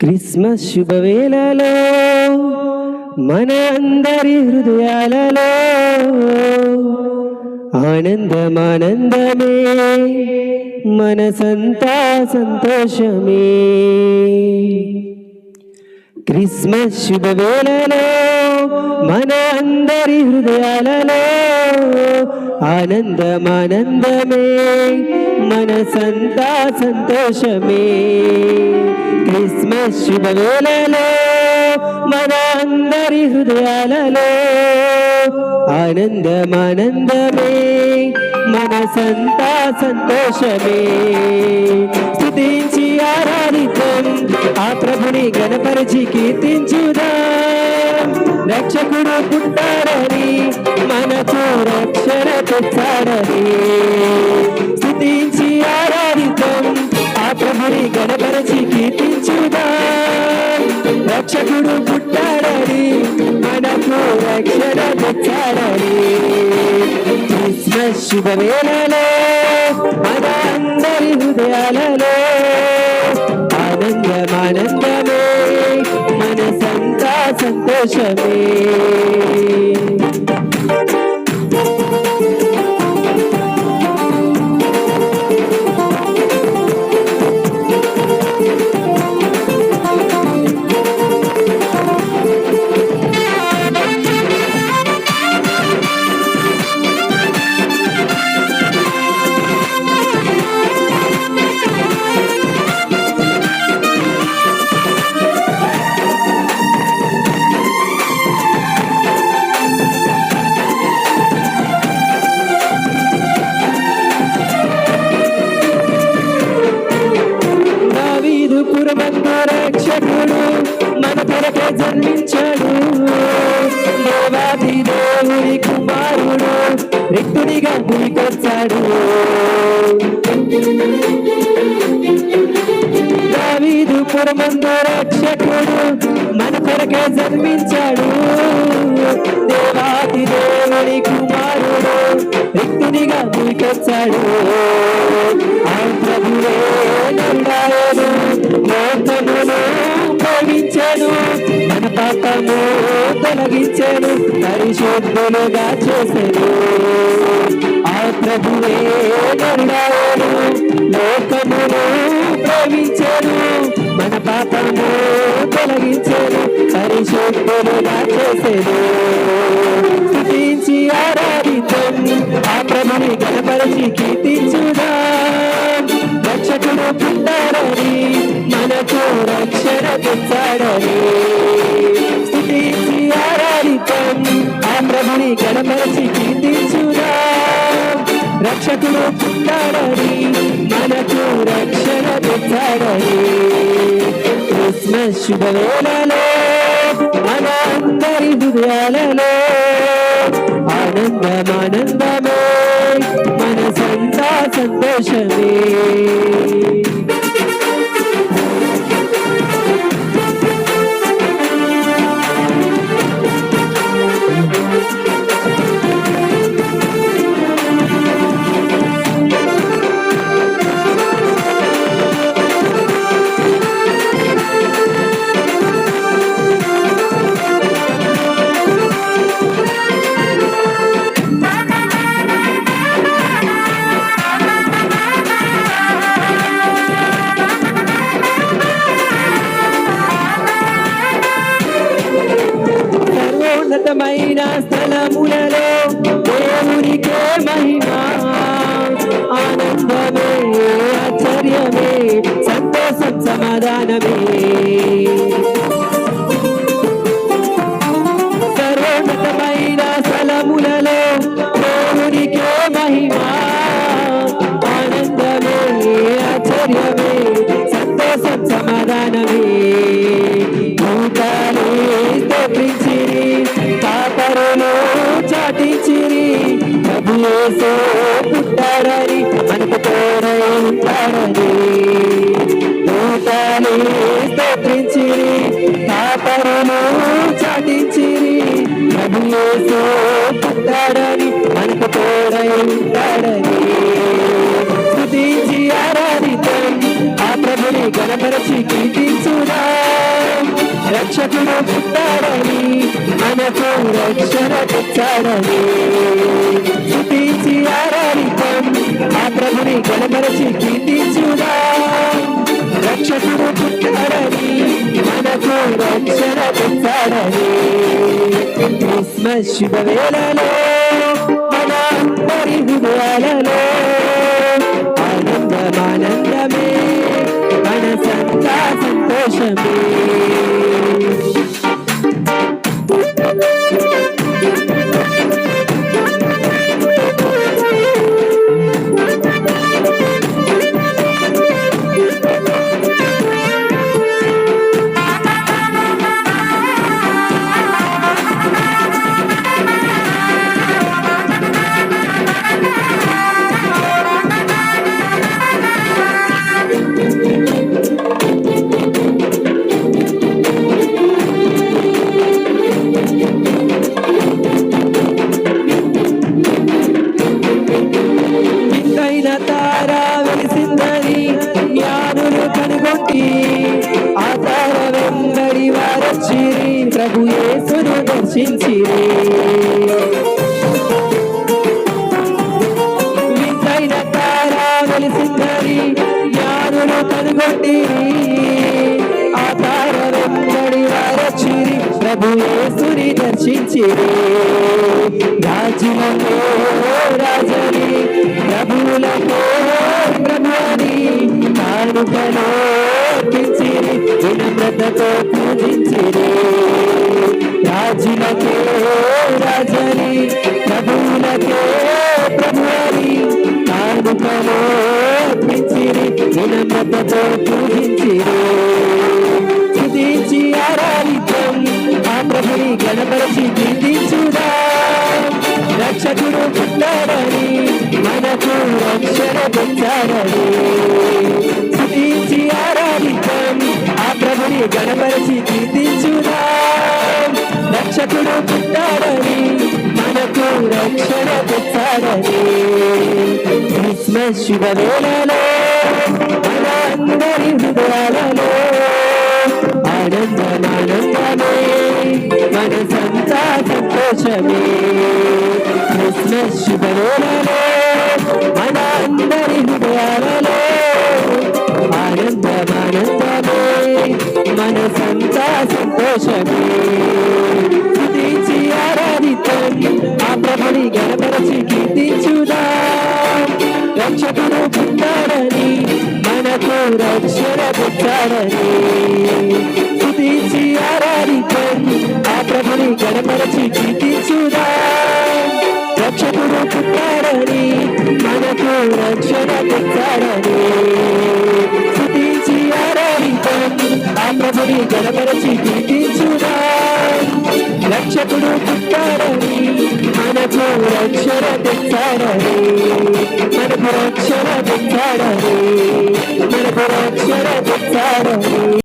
Christmas శుభవేళలో మన అందరి హృదయాలలో ఆనందమానందమే మనసంతా సంతోషమే క్రిస్మస్ శుభవేళలో మన అందరి హృదయాలలో ఆనందమానందమే మనసంతా సంతోషమే క్రిస్మస్ శుభవేళలో మన అందరి హృదయాలలో ఆనందమానందమే మనసంతా సంతోషమే స్తుతించి ఆరాధితం. ఆ ప్రభుని గణపరిచి కీర్తించుదా. రక్షకుడు పుట్టారని మనకు రక్షణ తెచ్చారని స్తుతించి ఆరాధితం. ఆ ప్రభుని గణపరిచి కీర్తించుదా. రక్షకుడు పుట్టారని మనకు రక్షణ తెచ్చారని క్రిస్మస్ శుభవేళలో. సంతోషమే రిక్తునిగా నీకొచ్చాడు దావీదు పురమందు రక్షకుడు మన కొరకే జన్మించాడు. దేవాది దేవుడి కుమారుడు రిక్తునిగా నీకొచ్చాడు ఆయన ప్రభువే నరుడాయను పాపము తొలగించాను పరిశుద్ధులుగా చేశాను ఆ ప్రభువే నరుడాయను లోకమును ప్రేమించాను. మన పాపము తొలగించాను పరిశుద్ధులుగా చేశాను స్తుతించి ఆరాధించండి ఆ ప్రభుని గణపరిచి కీర్తించుదా. రక్షకుడు పుట్టాడని మనకు రక్షణ తెచ్చాడని. ప్రభుని కీర్తించురా. కీర్తించుదా రక్షకుడు పుట్టాడని మనకు రక్షణ పెట్టాడని క్రిస్మస్ శుభవేళలో మన అందరి హృదయాలలో ఆనందమానందమే మనసంతా సంతోషమే. స్థలములలో దేవునికే మహిమా ఆనందమే ఆశ్చర్యమే సంతోషం సమాధానమే కాపరులు చాటించిరి ప్రభుయేసో పుట్టాడని మనకు తోడై ఉంటాడని స్తుతించి ఆరాధితం ఆ ప్రభుని గణపరచి కీర్తించుదా. రక్షకుడు పుట్టాడని మనకు రక్షణ తెచ్చాడని. స్థుతించి ఆరాధితం ఆ ప్రభుని గణపరచి కీర్తించుదా రక్షకుడు పుట్టాడని మనకు రక్షణ తెచ్చాడని క్రిస్మస్ శుభవేళలో మన అందరి హృదయాలలో ఆనందమానందమే మనసంతా సంతోషమే వింతైన తార వెలిసిందని జ్ఞానులు కనుగొట్టి ఆ తార వెంబడి వారొచ్చిరి ప్రభు యేసును దర్శించిరి. వింతైన తార వెలిసిందని జ్ఞానులు కనుగొట్టి ఆ తార వెంబడి వారొచ్చిరి ప్రభు యేసుని దర్శించిరి. రాజులతో రాజని కానుకలో వినమ్రతతో పూజించిరి. రాజులకే రాజని ప్రభువులకే ప్రభువని కానుకలో వినమ్రతతో పూజించిరి. స్తుతించి ఆరాధితం ఆ ప్రభుని గణపరచి కీర్తించుదా. రక్షకుడు పుట్టారని మనకు రక్షణ తెచ్చాడని. కనపరిచి కీర్తించుదా. రక్షకుడు పుట్టాడని మనకు రక్షణ తెచ్చాడని. క్రిస్మస్ శుభవేళలో మన అందరి హృదయాలలో ఆనందమానందమే మనసంతా సంతోషమే. క్రిస్మస్ శుభవేళలో మన అందరి సంతోషమే స్తుతించి ఆరాధితం ఆ ప్రభుని గణపరచి కీర్తించుదా రక్షకుడు పుట్టాడని మనకు రక్షణ పుట్టాడని స్తుతించి ఆరాధితం ఆ ప్రభుని గణపరచి కీర్తించుదా రక్షకుడు పుట్టాడని మనకు రక్షణ తెచ్చాడని. ఆ ప్రభుని గణపరచి రక్షకుడు పుట్టారని మనకు రక్షణ తెచ్చాడని మనకు రక్షణ తెచ్చాడని మనకు రక్షణ తెచ్చాడని.